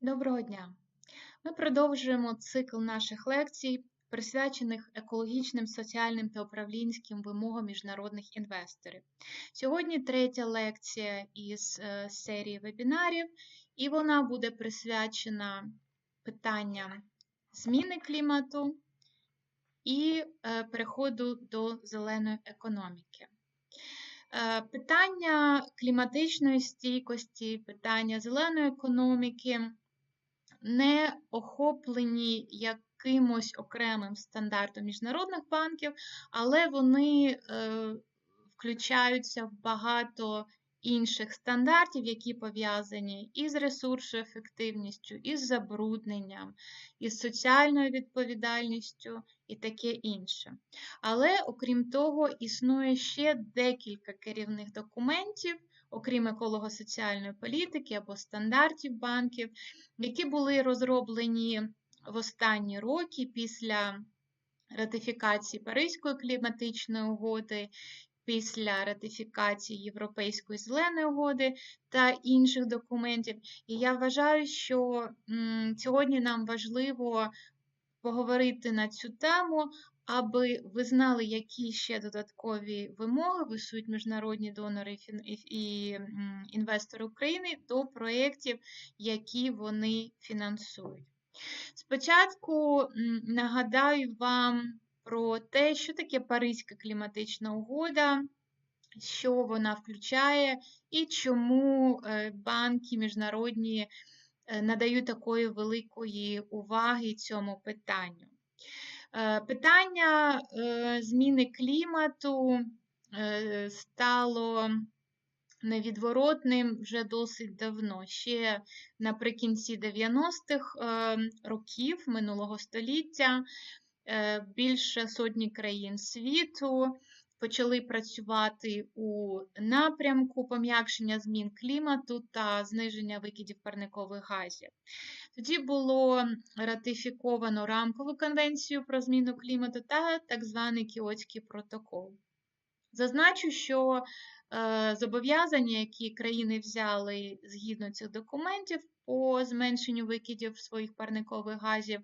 Доброго дня! Ми продовжуємо цикл наших лекцій, присвячених екологічним, соціальним та управлінським вимогам міжнародних інвесторів. Сьогодні третя лекція із е, серії вебінарів, і вона буде присвячена питанням зміни клімату і е, переходу до зеленої економіки. Е, питання кліматичної стійкості, питання зеленої економіки не охоплені якимось окремим стандартом міжнародних банків, але вони е, включаються в багато інших стандартів, які пов'язані із ресурсоефективністю, із забрудненням, із соціальною відповідальністю і таке інше. Але, окрім того, існує ще декілька керівних документів, окрім еколого-соціальної політики або стандартів банків, які були розроблені в останні роки після ратифікації Паризької кліматичної угоди після ратифікації Європейської зеленої угоди та інших документів. І я вважаю, що сьогодні нам важливо поговорити на цю тему, аби ви знали, які ще додаткові вимоги висують міжнародні донори і інвестори України до проєктів, які вони фінансують. Спочатку нагадаю вам про те, що таке Паризька кліматична угода, що вона включає і чому е, банки міжнародні е, надають такої великої уваги цьому питанню. Е, питання зміни клімату стало невідворотним вже досить давно. Ще наприкінці 90-х років минулого століття Е, більше сотні країн світу почали працювати у напрямку пом'якшення змін клімату та зниження викидів парникових газів. Тоді було ратифіковано рамкову конвенцію про зміну клімату та так званий Кіотський протокол. Зазначу, що е, зобов'язання, які країни взяли згідно цих документів по зменшенню викидів своїх парникових газів,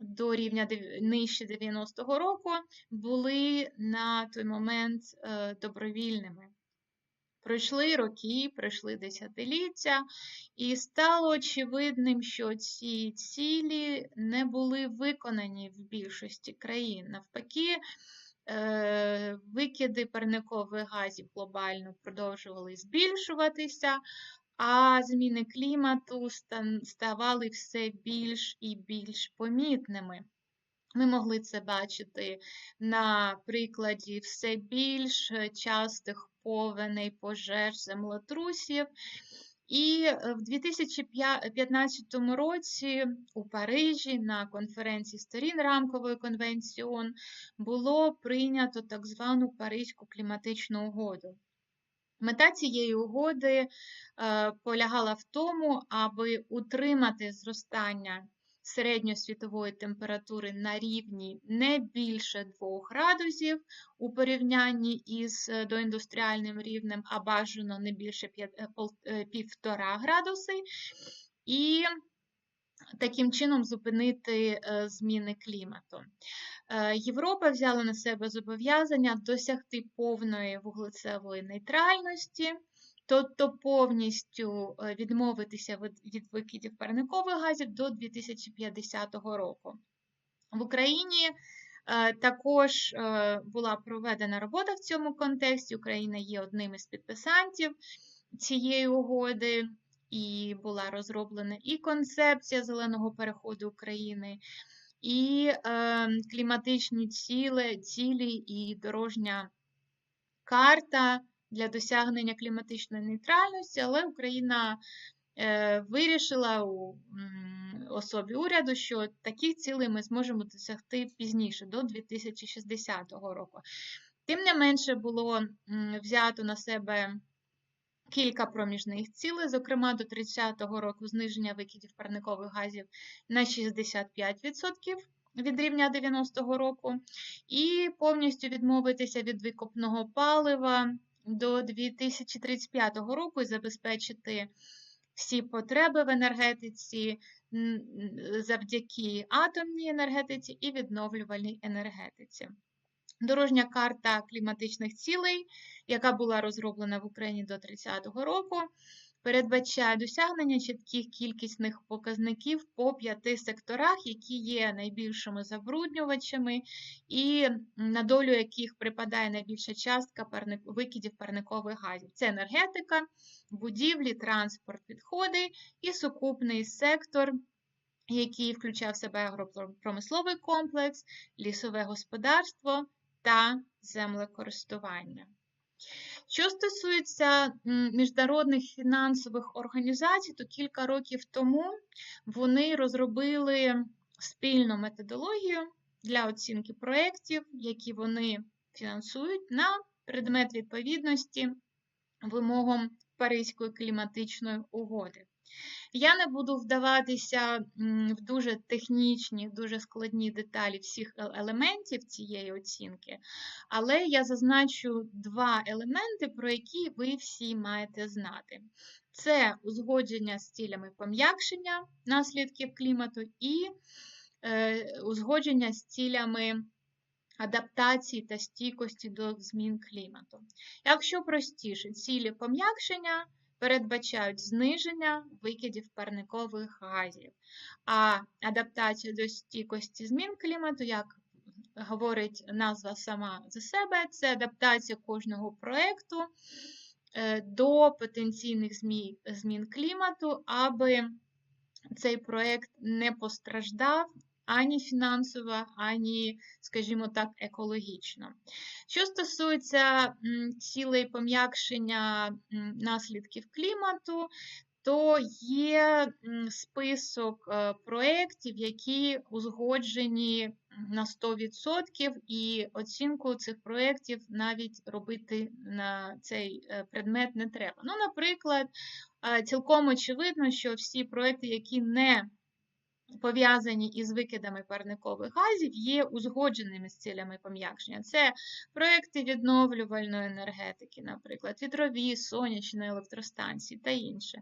до рівня нижче 90-го року були на той момент е, добровільними. Пройшли роки, пройшли десятиліття, і стало очевидним, що ці цілі не були виконані в більшості країн. Навпаки, е, викиди парникових газів глобально продовжували збільшуватися, а зміни клімату ставали все більш і більш помітними. Ми могли це бачити на прикладі все більш частих повеней, пожеж, землетрусів. І в 2015 році у Парижі на конференції сторін рамкової конвенції ООН було прийнято так звану Паризьку кліматичну угоду. Мета цієї угоди е, полягала в тому, аби утримати зростання середньосвітової температури на рівні не більше 2 градусів у порівнянні із е, доіндустріальним рівнем, а бажано не більше 1,5 е, градуси, і таким чином зупинити зміни клімату. Е, Європа взяла на себе зобов'язання досягти повної вуглецевої нейтральності, тобто повністю е, відмовитися від викидів парникових газів до 2050 року. В Україні е, також була проведена робота в цьому контексті. Україна є одним із підписантів цієї угоди, і була розроблена і концепція зеленого переходу України і е, кліматичні цілі, цілі і дорожня карта для досягнення кліматичної нейтральності, але Україна е, вирішила у особі уряду, що таких цілей ми зможемо досягти пізніше, до 2060 року. Тим не менше було взято на себе кілька проміжних цілей, зокрема до 30-го року зниження викидів парникових газів на 65% від рівня 90-го року, і повністю відмовитися від викопного палива до 2035 року і забезпечити всі потреби в енергетиці завдяки атомній енергетиці і відновлювальній енергетиці. Дорожня карта кліматичних цілей, яка була розроблена в Україні до 30-го року, передбачає досягнення чітких кількісних показників по п'яти секторах, які є найбільшими забруднювачами, і на долю яких припадає найбільша частка викидів парникових газів. Це енергетика, будівлі, транспорт, відходи і сукупний сектор. Який включав в себе агропромисловий комплекс, лісове господарство та землекористування. Що стосується міжнародних фінансових організацій, то кілька років тому вони розробили спільну методологію для оцінки проєктів, які вони фінансують на предмет відповідності вимогам Паризької кліматичної угоди. Я не буду вдаватися в дуже технічні, дуже складні деталі всіх е- елементів цієї оцінки, але я зазначу два елементи, про які ви всі маєте знати. Це узгодження з цілями пом'якшення наслідків клімату і е, узгодження з цілями адаптації та стійкості до змін клімату. Якщо простіше, цілі пом'якшення передбачають зниження викидів парникових газів, а адаптація до стійкості змін клімату, як говорить назва сама за себе, це адаптація кожного проєкту е, до потенційних змі- змін клімату, аби цей проєкт не постраждав ані фінансово, ані, скажімо так, екологічно. Що стосується цілей пом'якшення наслідків клімату, то є список е, проєктів, які узгоджені на 100%, і оцінку цих проєктів навіть робити на цей е, предмет не треба. Ну, наприклад, е, цілком очевидно, що всі проєкти, які не пов'язані із викидами парникових газів, є узгодженими з цілями пом'якшення. Це проекти відновлювальної енергетики, наприклад, вітрові, сонячні електростанції та інше.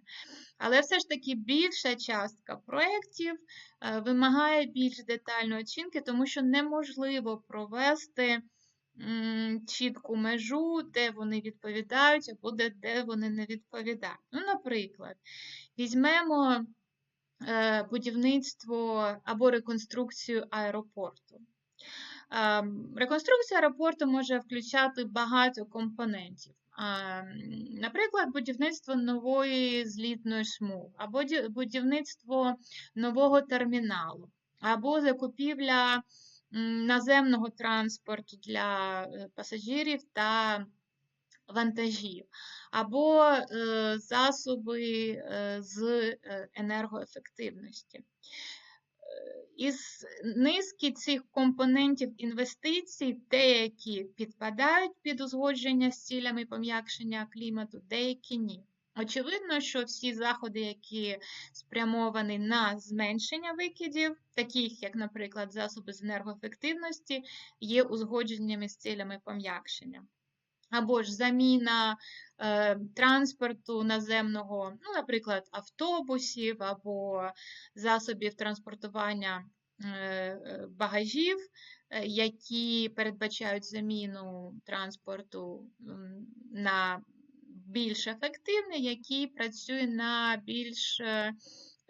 Але все ж таки більша частка проєктів е, вимагає більш детальної оцінки, тому що неможливо провести чітку межу, де вони відповідають, або де, вони не відповідають. Ну, наприклад, візьмемо будівництво або реконструкцію аеропорту. Ем, Реконструкція аеропорту може включати багато компонентів. Наприклад, будівництво нової злітної смуги, або будівництво нового терміналу, або закупівля наземного транспорту для е, пасажирів та вантажів, або е, засоби е, з е, енергоефективності. Із низки цих компонентів інвестицій деякі підпадають під узгодження з цілями пом'якшення клімату, деякі ні. Очевидно, що всі заходи, які спрямовані на зменшення викидів, таких як, наприклад, засоби з енергоефективності, є узгодженнями з цілями пом'якшення або ж заміна е, транспорту наземного, ну, наприклад, автобусів або засобів транспортування е, е, багажів, е, які передбачають заміну транспорту на більш ефективний, який працює на більш е,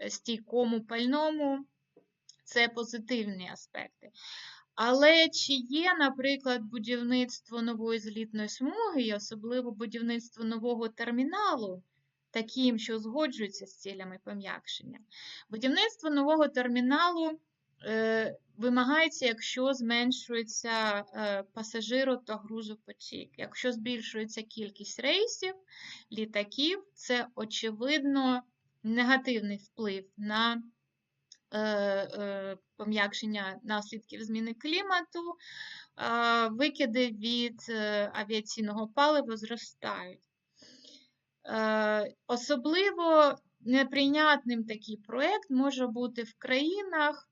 стійкому пальному. Це позитивні аспекти. Але чи є, наприклад, будівництво нової злітної смуги, і особливо будівництво нового терміналу, таким, що узгоджується з цілями пом'якшення? Будівництво нового терміналу е, вимагається, якщо зменшується е, пасажиро та грузопотік. Якщо збільшується кількість рейсів, літаків, це очевидно негативний вплив на пом'якшення наслідків зміни клімату, е, викиди від е, авіаційного палива зростають. Е, Особливо неприйнятним такий проєкт може бути в країнах,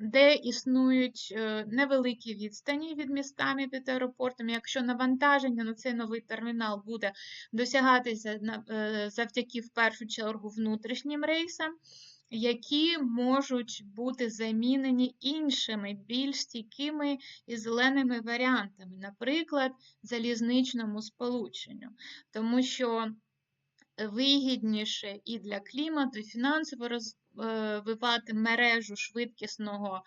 де існують е, невеликі відстані від містами під аеропортом. Якщо навантаження на цей новий термінал буде досягатися е, завдяки в першу чергу внутрішнім рейсам, які можуть бути замінені іншими, більш стійкими і зеленими варіантами, наприклад, залізничному сполученню, тому що вигідніше і для клімату, і фінансово розвивати мережу швидкісного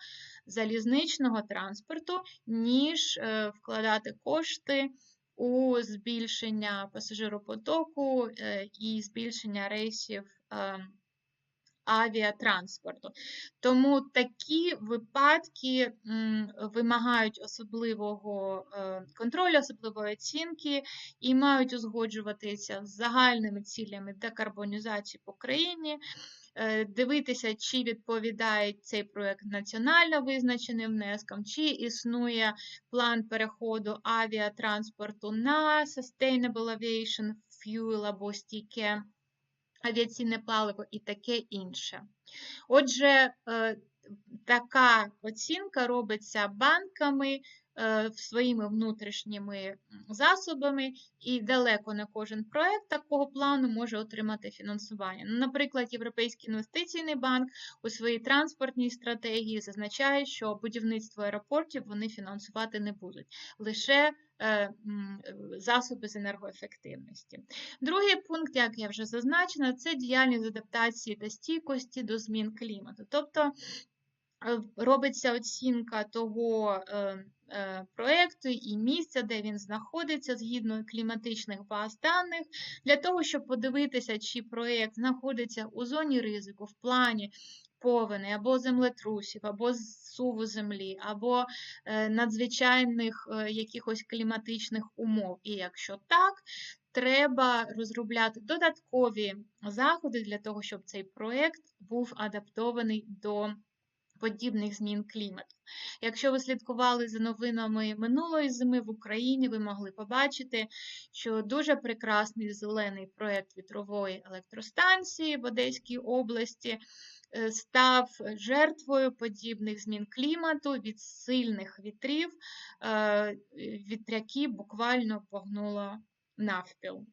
залізничного транспорту, ніж е, вкладати кошти у збільшення пасажиропотоку е, і збільшення рейсів. Авіатранспорту. Тому такі випадки вимагають особливого е, контролю, особливої оцінки і мають узгоджуватися з загальними цілями декарбонізації по країні, е, дивитися, чи відповідає цей проект національно визначеним внескам, чи існує план переходу авіатранспорту на Sustainable Aviation Fuel або стійке авіаційне паливо і таке інше. Отже, е, така оцінка робиться банками своїми внутрішніми засобами, і далеко не кожен проект такого плану може отримати фінансування. Ну, Наприклад, Європейський інвестиційний банк у своїй транспортній стратегії зазначає, що будівництво аеропортів вони фінансувати не будуть, лише е, е, засоби з енергоефективності. Другий пункт, як я вже зазначила, це діяльність адаптації та стійкості до змін клімату. Тобто е, робиться оцінка того е, е, проєкту і місця, де він знаходиться, згідно кліматичних баз даних, для того, щоб подивитися, чи проєкт знаходиться у зоні ризику, в плані повені або землетрусів, або зсуву землі, або е, надзвичайних е, якихось кліматичних умов. І якщо так, треба розробляти додаткові заходи для того, щоб цей проєкт був адаптований до подібних змін клімату. Якщо ви слідкували за новинами минулої зими в Україні, ви могли побачити, що дуже прекрасний зелений проєкт вітрової електростанції в Одеській області е, став жертвою подібних змін клімату від сильних вітрів, е, вітряки буквально погнуло навпіл.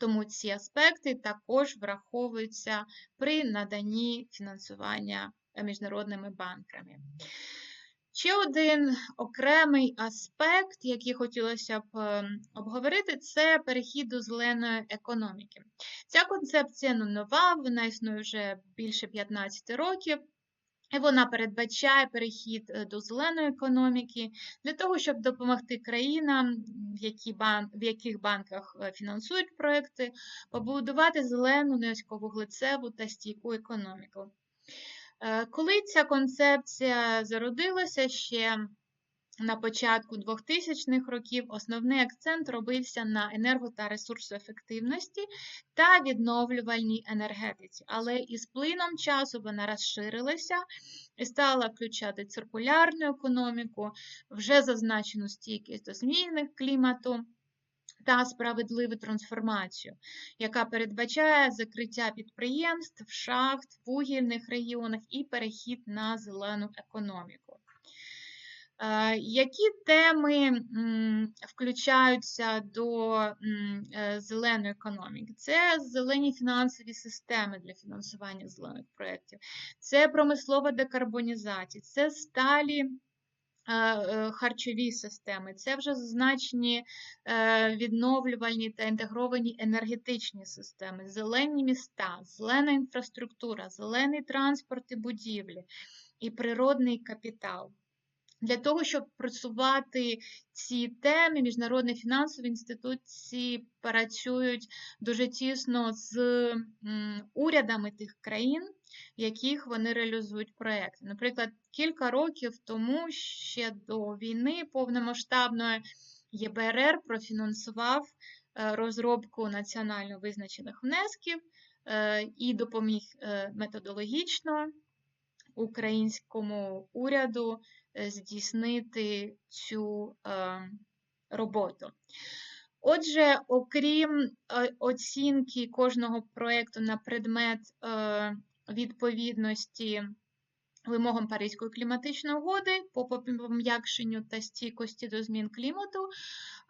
Тому ці аспекти також враховуються при наданні фінансування міжнародними банками. Ще один окремий аспект, який хотілося б е, обговорити, це перехід до зеленої економіки. Ця концепція ну, нова, вона існує вже більше 15 років. І вона передбачає перехід е, до зеленої економіки для того, щоб допомогти країнам, в, які бан... в яких банках е, фінансують проекти, побудувати зелену низьковуглецеву та стійку економіку. Е, Коли ця концепція зародилася ще на початку 2000-х років, основний акцент робився на енерго та ресурсоефективності та відновлювальній енергетиці. Але із плином часу вона розширилася і стала включати циркулярну економіку, вже зазначену стійкість до змін клімату. Та справедливу трансформацію, яка передбачає закриття підприємств, шахт, вугільних регіонах і перехід на зелену економіку. Е, Які теми включаються до е, зеленої економіки? Це зелені фінансові системи для фінансування зелених проєктів, це промислова декарбонізація, це сталі харчові системи, це вже зазначені е, відновлювальні та інтегровані енергетичні системи, зелені міста, зелена інфраструктура, зелений транспорт і будівлі і природний капітал. Для того, щоб просувати ці теми, міжнародні фінансові інституції працюють дуже тісно з урядами тих країн, в яких вони реалізують проекти. Наприклад, кілька років тому, ще до війни повномасштабної, ЄБРР профінансував е, розробку національно визначених внесків е, і допоміг е, методологічно українському уряду здійснити цю роботу. Отже, окрім оцінки кожного проєкту на предмет відповідності вимогам Паризької кліматичної угоди по пом'якшенню та стійкості до змін клімату.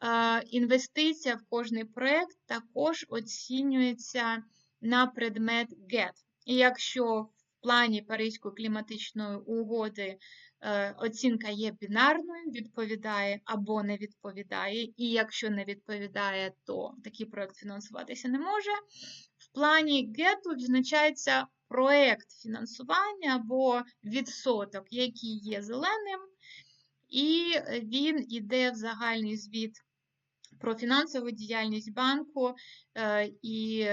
Е, Інвестиція в кожний проєкт також оцінюється на предмет GET. І якщо в плані Паризької кліматичної угоди е, оцінка є бінарною, відповідає або не відповідає, і якщо не відповідає, то такий проєкт фінансуватися не може. В плані GET відзначається проєкт фінансування або відсоток, який є зеленим, і він йде в загальний звіт про фінансову діяльність банку, е, і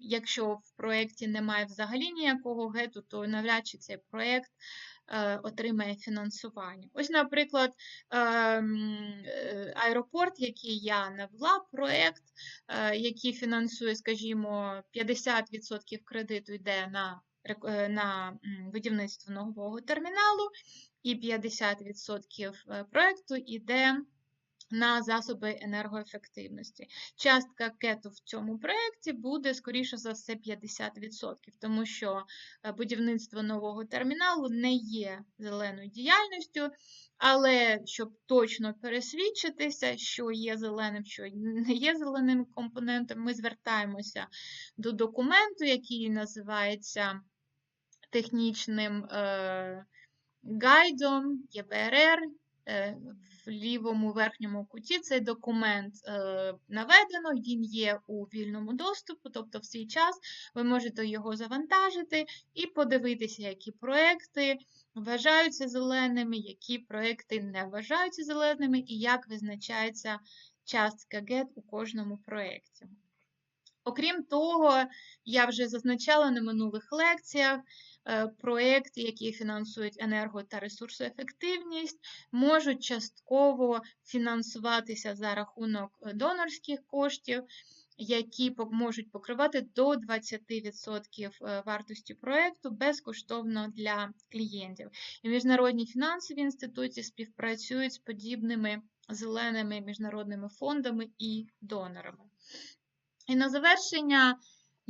якщо в проєкті немає взагалі ніякого гету, то навряд чи цей проєкт е, отримає фінансування. Ось, наприклад, ем, е, аеропорт, який я навела, проєкт, який фінансує, скажімо, 50% кредиту йде на на будівництво нового терміналу, і 50% проєкту йде на засоби енергоефективності. Частка кету в цьому проєкті буде, скоріше за все, 50%, тому що е, будівництво нового терміналу не є зеленою діяльністю, але щоб точно пересвідчитися, що є зеленим, що не є зеленим компонентом, ми звертаємося до документу, який називається технічним е, гайдом ЄБРР. Е, в лівому верхньому куті цей документ е, наведено, він є у вільному доступу, тобто в цей час ви можете його завантажити і подивитися, які проекти вважаються зеленими, які проекти не вважаються зеленими, і як визначається частка GET у кожному проєкті. Окрім того, я вже зазначала на минулих лекціях, Е, проєкти, які фінансують енерго та ресурсоефективність, можуть частково фінансуватися за рахунок е, донорських коштів, які можуть покривати до 20% е, вартості проєкту безкоштовно для клієнтів. І міжнародні фінансові інституції співпрацюють з подібними зеленими міжнародними фондами і донорами. І на завершення.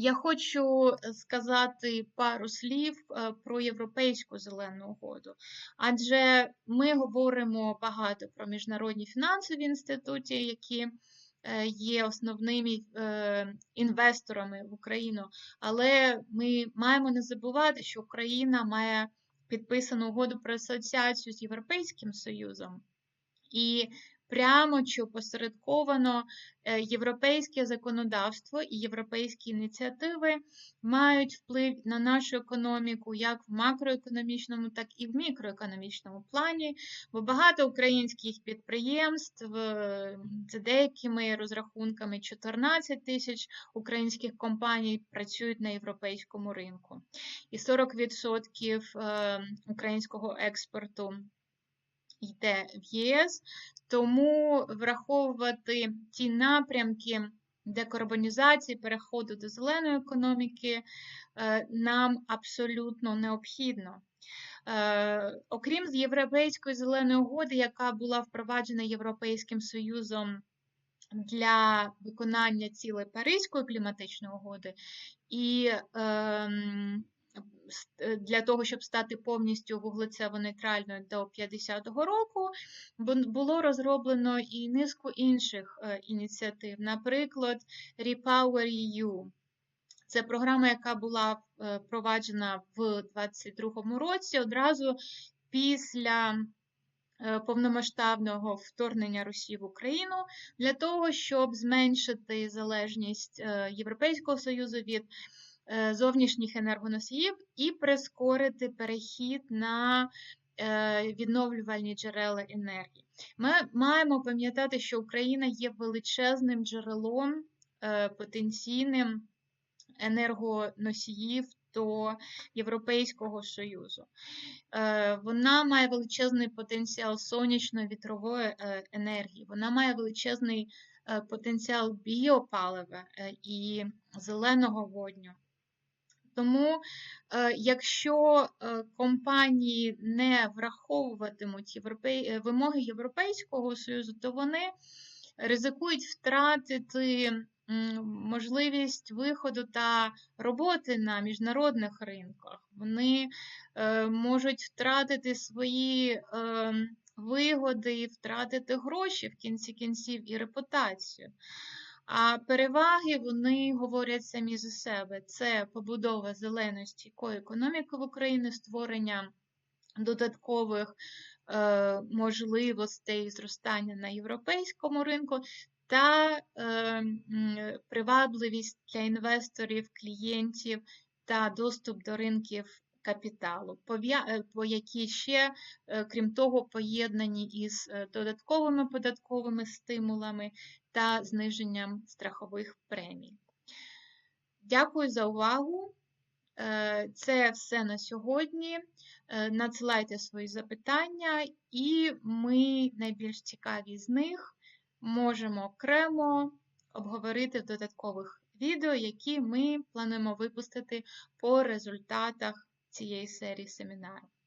Я хочу е, сказати пару слів е, про Європейську зелену угоду, адже ми говоримо багато про міжнародні фінансові інституції, які е, є основними інвесторами в Україну, але ми маємо не забувати, що Україна має підписану угоду про асоціацію з Європейським Союзом. І прямо чи опосередковано е, європейське законодавство і європейські ініціативи мають вплив на нашу економіку як в макроекономічному, так і в мікроекономічному плані, бо багато українських підприємств за деякими розрахунками 14 тисяч українських компаній працюють на європейському ринку. І 40% е, українського експорту йде в ЄС, тому враховувати ті напрямки декарбонізації, переходу до зеленої економіки е, нам абсолютно необхідно. Е, окрім з Європейської зеленої угоди, яка була впроваджена Європейським Союзом для виконання цілей Паризької кліматичної угоди, і ем, для того, щоб стати повністю вуглецево-нейтральною до 50-го року, було розроблено і низку інших е, ініціатив, наприклад, Repower Це програма, яка була е, впроваджена в 2022 році одразу після. Повномасштабного вторгнення Росії в Україну для того, щоб зменшити залежність Європейського Союзу від Е, зовнішніх енергоносіїв і прискорити перехід на е, відновлювальні джерела енергії. Ми маємо пам'ятати, що Україна є величезним джерелом е, потенційним енергоносіїв до Європейського Союзу. Вона має величезний потенціал сонячної вітрової енергії, вона має величезний потенціал біопалива і зеленого водню. Тому, е, якщо е, компанії не враховуватимуть європей... Вимоги Європейського Союзу, то вони ризикують втратити можливість виходу та роботи на міжнародних ринках. Вони е, можуть втратити свої вигоди, втратити гроші в кінці кінців і репутацію. А переваги вони говорять самі за себе: це побудова зеленої стійкої в Україні, створення додаткових е, можливостей зростання на європейському ринку та е, привабливість для інвесторів, клієнтів та доступ до ринків капіталу, е, по які ще, е, крім того, поєднані із е, додатковими податковими стимулами та зниженням страхових премій. Дякую за увагу. Е, Це все на сьогодні. Е, Надсилайте свої запитання, і ми найбільш цікаві з них можемо окремо обговорити в додаткових відео, які ми плануємо випустити по результатах цієї серії семінарів.